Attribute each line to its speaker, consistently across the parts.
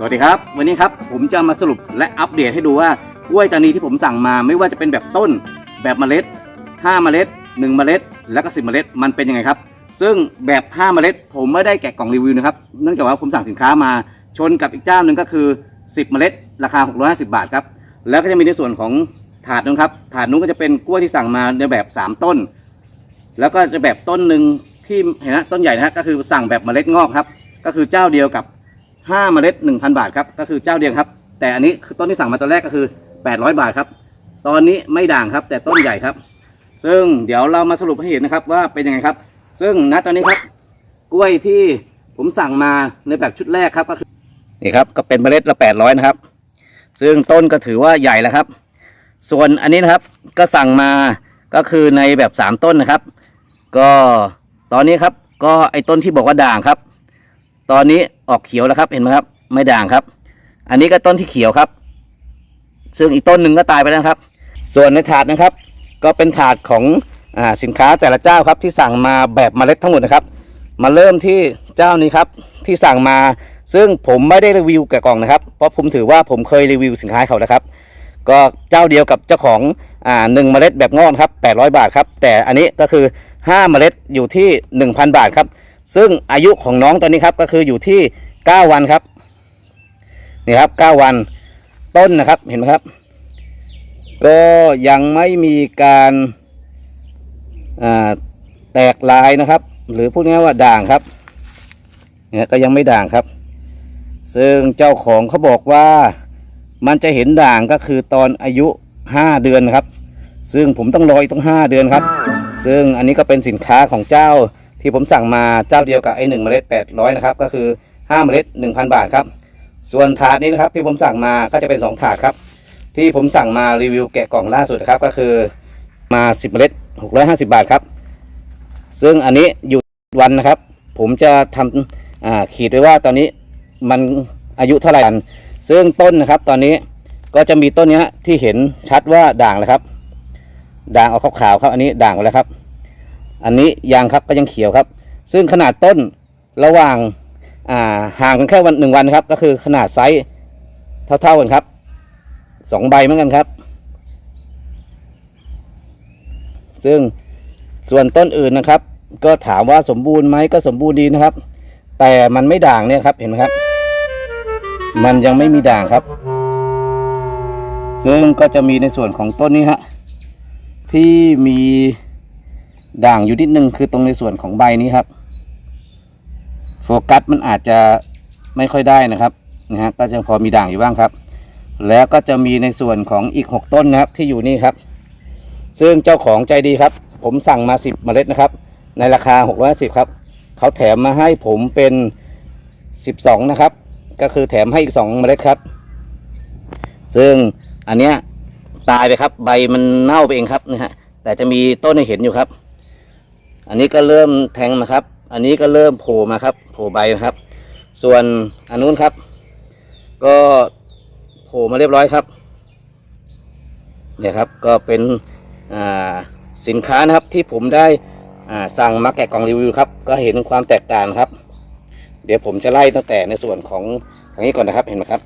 Speaker 1: สวัสดีครับ วันนี้ครับผมจะมาสรุปและอัปเดตให้ดูว่ากล้วยตานีที่ผมสั่งมาไม่ว่าจะเป็นแบบต้น แบบเมล็ด 5 เมล็ด 1 เมล็ด แล้วก็10 เมล็ดมันเป็นยังไงครับ ซึ่งแบบ 5 เมล็ด ผมไม่ได้แกะกล่องรีวิวนะครับเนื่องจากว่าผมสั่งสินค้ามาชนกับอีกเจ้าหนึ่งก็คือ 10 เมล็ด ราคา 650 บาทครับแล้วก็จะมีในส่วนของถาดนู้นครับถาดนู้นก็จะเป็นกล้วยที่สั่งมาในแบบ 3 ต้น แล้วก็จะแบบต้นหนึ่งที่เห็นนะต้นใหญ่นะฮะก็คือสั่งแบบเมล็ดงอกครับก็คือเจ้าเดียวกับ 5เมล็ด1,000บาทครับก็คือเจ้าเดียวครับ แต่อันนี้คือต้นที่สั่งมาตอนแรกก็คือ800บาทครับตอนนี้ไม่ด่างครับ แต่ต้นใหญ่ครับ ซึ่งเดี๋ยวเรามาสรุปให้เห็นนะครับว่าเป็นยังไงครับ ซึ่งณตอนนี้ครับกล้วยที่ผมสั่งมาในแบบชุดแรกครับก็คือนี่ครับก็เป็นเมล็ดละ800นะครับ ซึ่งต้นก็ถือว่าใหญ่แล้วครับ ส่วนอันนี้นะครับก็สั่งมาก็คือในแบบ3ต้นนะครับ ก็ตอนนี้ครับก็ไอ้ต้นที่บอกว่าด่างครับ ตอนนี้ ออกเขียวแล้วครับเห็นไหมครับ ไม่ด่างครับ อันนี้ก็ต้นที่เขียวครับ ซึ่งอีกต้นหนึ่งก็ตายไปแล้วครับ ส่วนในถาดนะครับ ก็เป็นถาดของอสินค้าแต่ละเจ้าครับที่สั่งมาแบบเมล็ดทั้งหมดนะครับ มาเริ่มที่เจ้านี้ครับที่สั่งมาซึ่งผมไม่ได้รีวิวแกะกล่องนะครับ เพราะผมถือว่าผมเคยรีวิวสินค้าเขานะครับ ก็เจ้าเดียวกับเจ้าของอ่าหนึ่งเมล็ดแบบงอกครับ800 บาทครับ แต่อันนี้ก็คือ 5 เมล็ดอยู่ที่ 1,000 บาทครับ ซึ่งอายุของน้องตอนนี้ครับก็คืออยู่ที่ 9 วันครับนี่ครับ 9 วันต้นนะครับเห็นไหมครับ ก็ยังไม่มีการแตกลายนะครับ หรือพูดง่ายว่าด่างครับเนี่ยก็ยังไม่ด่างครับ ซึ่งเจ้าของเขาบอกว่ามันจะเห็นด่างก็คือตอนอายุ 5 เดือนครับ ซึ่งผมต้องรออีกต้อง 5 เดือนครับ ซึ่งอันนี้ก็เป็นสินค้าของเจ้า ที่ผมสั่งมาเจ้าเดียวกับไอ้หนึ่งเมล็ด800นะครับก็คือ5เมล็ด1,000บาทครับส่วนถาดนี้นะครับที่ผมสั่งมาก็จะเป็น2ถาดครับ ที่ผมสั่งมารีวิวแกะกล่องล่าสุดครับก็คือมา10เมล็ด650บาทครับ ซึ่งอันนี้อยู่วันนะครับ ผมจะทำอ่าขีดไว้ว่าตอนนี้มันอายุเท่าไหร่กันซึ่งต้นนะครับตอนนี้ก็จะมีต้นเนี้ยที่เห็นชัดว่าด่างแล้วครับ ด่างออกขาวๆครับ อันนี้ด่างแล้วครับ อันนี้ยังครับก็ยังเขียวครับ ซึ่งขนาดต้นระหว่างอ่าห่างกันแค่วันหนึ่งวันครับ ก็คือขนาดไซส์เท่าๆกันครับสองใบเหมือนกันครับ ซึ่งส่วนต้นอื่นนะครับ ก็ถามว่าสมบูรณ์ไหมก็สมบูรณ์ดีนะครับ แต่มันไม่ด่างเนี่ยครับเห็นไหมครับ มันยังไม่มีด่างครับ ซึ่งก็จะมีในส่วนของต้นนี้ฮะที่มี ด่างอยู่นิดนึงคือตรงในส่วนของใบนี้ครับ โฟกัสมันอาจจะไม่ค่อยได้นะครับนะฮะก็จะพอมีด่างอยู่บ้างครับ แล้วก็จะมีในส่วนของอีก 6 ต้นนะครับที่อยู่นี่ครับ ซึ่งเจ้าของใจดีครับ ผมสั่งมา 10 เมล็ดนะครับ ในราคา 610ครับเขาแถมมาให้ผมเป็น 12 นะครับ ก็คือแถมให้อีก 2 เมล็ดครับ ซึ่งอันเนี้ยตายไปครับ ใบมันเน่าไปเองครับนะฮะแต่จะมีต้นให้เห็นอยู่ครับ อันนี้ก็เริ่มแทงมาครับ อันนี้ก็เริ่มโผล่มาครับ โผล่ใบนะครับ ส่วนอันนู้นครับ ก็โผล่มาเรียบร้อยครับ เนี่ยครับก็เป็นสินค้านะครับที่ผมได้อ่าสั่งมาแกะกล่องรีวิวครับ ก็เห็นความแตกต่างครับ เดี๋ยวผมจะไล่ตั้งแต่ในส่วนของทางนี้ก่อนนะครับเห็นไหมครับ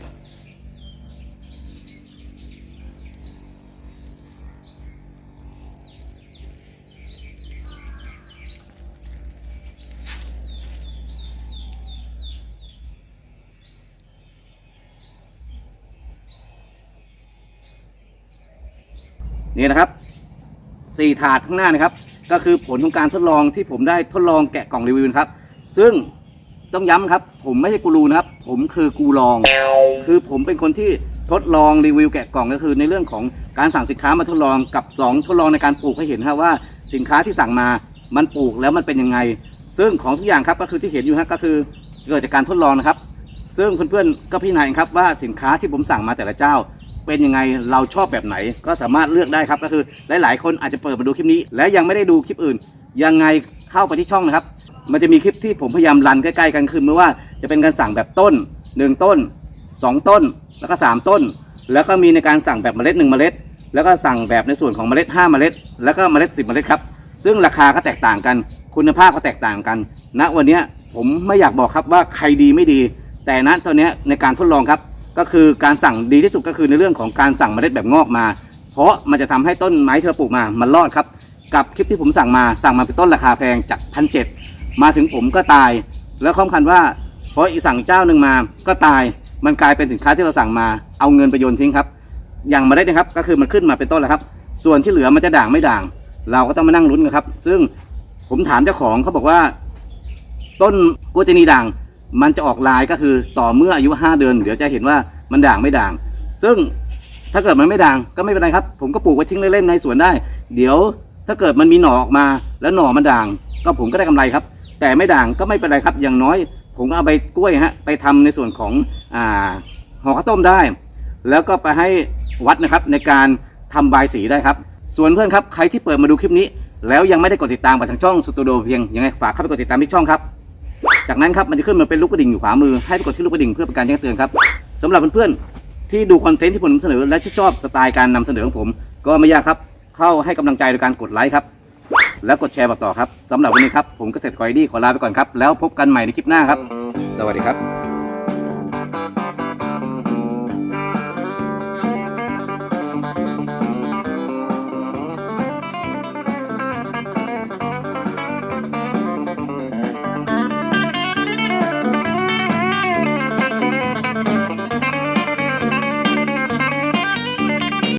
Speaker 1: นี่นะครับสี่ถาดข้างหน้านะครับก็คือผลของการทดลองที่ผมได้ทดลองแกะกล่องรีวิวนะครับ ซึ่งต้องย้ำครับ ผมไม่ใช่กูรูนะครับ ผมคือกูลอง คือผมเป็นคนที่ทดลองรีวิวแกะกล่องก็คือ ในเรื่องของการสั่งสินค้ามาทดลองกับสองทดลองในการปลูกให้เห็นครับว่าสินค้าที่สั่งมามันปลูกแล้วมันเป็นยังไง ซึ่งของทุกอย่างครับก็คือที่เห็นอยู่ฮะก็คือเกิดจากการทดลองนะครับ ซึ่งเพื่อนๆก็พิจารณาเองครับว่าสินค้าที่ผมสั่งมาแต่ละเจ้า เป็นยังไงเราชอบแบบไหน ก็สามารถเลือกได้ครับก็คือหลาย ๆ คนอาจจะเปิดมาดูคลิปนี้ แล้วยังไม่ได้ดูคลิปอื่น ยังไงเข้าไปที่ช่องนะครับ มันจะมีคลิปที่ผมพยายามรันใกล้ๆกันคือไม่ว่าจะเป็นการสั่งแบบต้น 1 ต้น 2 ต้น แล้วก็ 3 ต้น แล้วก็มีในการสั่งแบบเมล็ด1เมล็ด แล้วก็สั่งแบบในส่วนของเมล็ด 5 เมล็ด แล้วก็เมล็ด 10 เมล็ดครับซึ่งราคาก็แตกต่างกัน คุณภาพก็แตกต่างกันณวันนี้ผมไม่อยากบอกครับว่าใครดีไม่ดี แต่ณตอนนี้ในการทดลองครับ ก็คือการสั่งดีที่สุดก็คือในเรื่องของการสั่งเมล็ดแบบงอกมา เพราะมันจะทำให้ต้นไม้ที่เราปลูกมามันรอดครับ กับคลิปที่ผมสั่งมาสั่งมาเป็นต้นราคาแพงจากพันเมาถึงผมก็ตาย แล้วข้อสำคัญว่าเพออีสั่งเจ้าหนึ่งมาก็ตายมันกลายเป็นสินค้าที่เราสั่งมาเอาเงินไปโยนทิ้งครับ อย่างเมล็ดนะครับก็คือมันขึ้นมาเป็นต้นแล้วครับ ส่วนที่เหลือมันจะด่างไม่ด่าง เราก็ต้องมานั่งลุ้นกันครับ ซึ่งผมถามเจ้าของเขาบอกว่า ต้นกัวเจนีด่าง มันจะออกลายก็คือต่อเมื่ออายุ 5 เดือน เดี๋ยวจะเห็นว่ามันด่างไม่ด่าง ซึ่งถ้าเกิดมันไม่ด่างก็ไม่เป็นไรครับ ผมก็ปลูกไว้ทิ้งเล่นๆในสวนได้ เดี๋ยวถ้าเกิดมันมีหน่อออกมาแล้วหน่อมันด่าง ก็ผมก็ได้กำไรครับ แต่ไม่ด่างก็ไม่เป็นไรครับ อย่างน้อย ผมก็เอาไปกล้วยฮะไปทำในส่วนของอ่าห่อข้าวต้มได้ แล้วก็ไปให้วัดนะครับในการทำบายสีได้ครับ ส่วนเพื่อนครับใครที่เปิดมาดูคลิปนี้ แล้วยังไม่ได้กดติดตามกับทางช่องสตูดิโอเพียงยังไงฝากเข้าไปกดติดตามที่ช่องครับ จากนั้นครับมันจะขึ้นมาเป็นลูกกระดิ่งอยู่ขวามือให้กดที่ลูกกระดิ่งเพื่อเป็นการแจ้งเตือนครับสำหรับเพื่อนๆที่ดูคอนเทนต์ที่ผมนำเสนอและชอบสไตล์การนำเสนอของผม ก็ไม่ยากครับ เข้าให้กำลังใจโดยการกดไลค์ครับแล้วกดแชร์บอกต่อครับสำหรับวันนี้ครับผมเกษตรกรดีขอลาไปก่อนครับแล้วพบกันใหม่ในคลิปหน้าครับ สวัสดีครับ